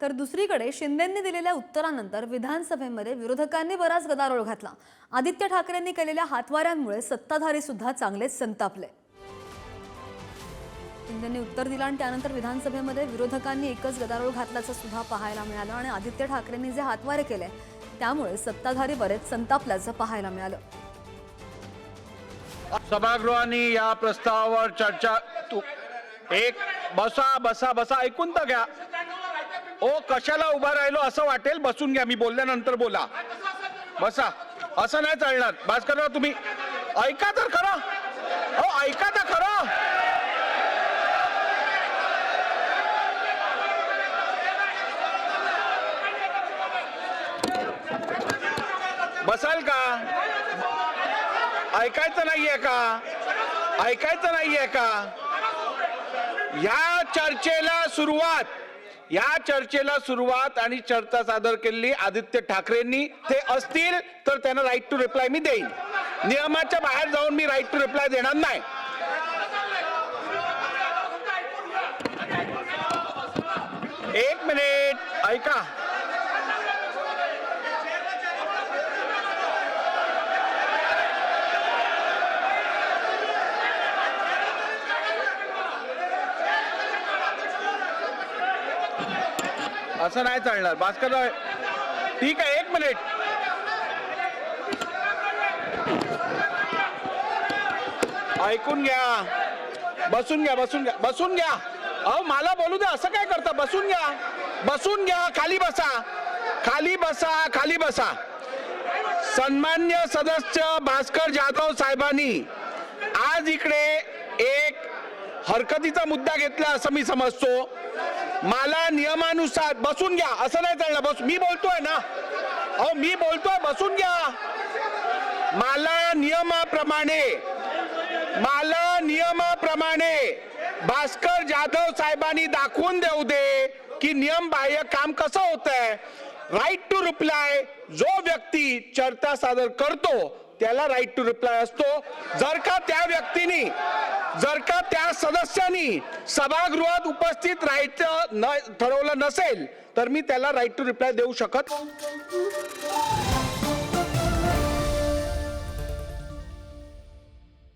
तर दुसरीकडे शिंदेंनी दिलेल्या उत्तरानंतर विधानसभेमध्ये विरोधकांनी बराच गदारोळ घातला. आदित्य ठाकरेंनी केलेल्या हातवाऱ्यांमुळे सत्ताधारी सुद्धा चांगलेच संतापले. शिंदेंनी उत्तर दिलं आणि त्यानंतर विधानसभेमध्ये विरोधकांनी एकच गदारोळ घातल्याचं सुद्धा पाहायला मिळालं आणि आदित्य ठाकरेंनी जे हातवारे केले त्यामुळे सत्ताधारी बरेच संतापल्याचं पाहायला मिळालं. सभागृहाने या प्रस्तावावर चर्चा तू एक बसा बसा बसा ऐकून तर घ्या. ओ कशाला उभा राहिलो? असं वाटेल? बसून घ्या मी बोलल्यानंतर बोला. बसा. असं नाही चालणार. भास्कर तुम्ही. ऐका तर खरं. हो ऐका तर खरं. बसाल का? ऐकायचं नाहीये का? ऐकायचं नाहीये का? ह्या चर्चेला सुरुवात. या चर्चेला सुरुवात आणि चर्चा सादर केलेली आदित्य ठाकरेंनी. ते असतील तर त्यांना राईट टू रिप्लाय मी देईन. नियमाच्या बाहेर जाऊन मी राईट टू रिप्लाय देणार नाही. एक मिनिट ऐका. असं नाही चालणार. भास्कर ठीक आहे एक मिनिट. ऐकून घ्या. बसून घ्या बसून घ्या. बसून घ्या. अहो मला बोलू द्या. असं काय करता? बसून घ्या. बसून घ्या. खाली बसा. खाली बसा. खाली बसा. सन्मान्य सदस्य भास्कर जाधव साहेबांनी आज इकडे एक हरकतीचा मुद्दा घेतला असं मी समजतो. मला नियमानुसार बसून घ्या. असं नाही चालणार. बस मी बोलतोय ना? अहो मी बोलतोय बसून घ्या. मला नियमाप्रमाणे मला नियमाप्रमाणे भास्कर जाधव साहेबांनी दाखवून देऊ दे की नियम बाह्य काम कसं होत आहे राईट टू रिप्लाय जो व्यक्ती चर्चा सादर करतो त्याला राईट टू रिप्लाय असतो. जर का त्या व्यक्तीने का सदस्यांनी सभागृहात उपस्थित राहायचं न ठरवलं नसेल तर मी त्याला राईट टू रिप्लाय देऊ शकत